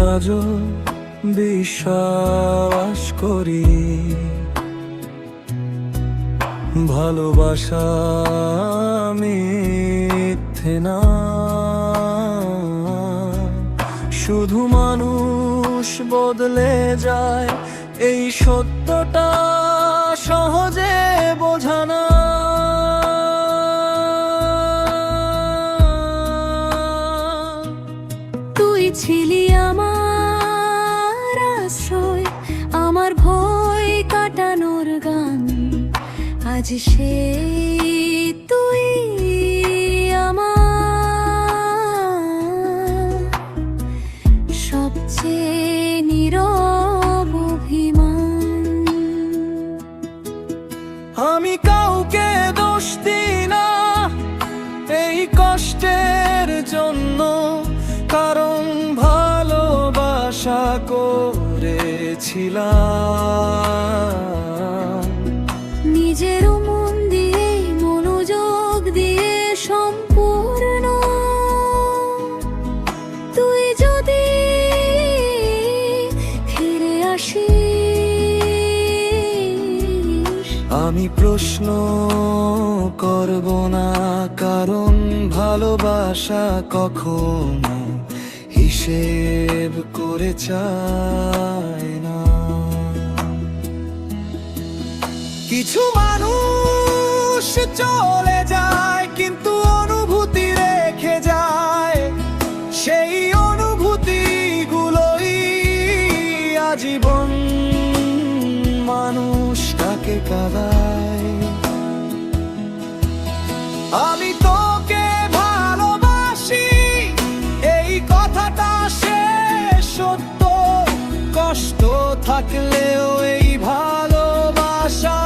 আজও বিশ্বাস করি। ভালোবাসা মিথ্যে না। শুধু মানুষ বদলে যায়। এই সত্যটা সহজে আজ সে তুই আমার। সবচেয়ে নীরব আমি কাউকে দোষ দিই না এই কষ্টের জন্য, কারণ ভালোবাসা করেছিলাম। আমি প্রশ্ন করব না, কারণ ভালোবাসা কখনো হিসেব করে চায় না। কিছু মানুষ চলে যায় কাদায়। আমি তোকে ভালোবাসি, এই কথাটা শেষ সত্য। কষ্ট থাকলেও এই ভালোবাসা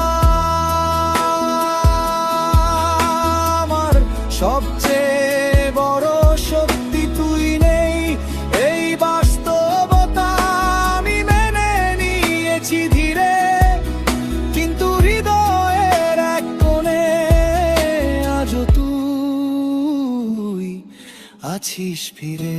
আমার সবচেয়ে বড় শক্তি। আছিস ফিরে।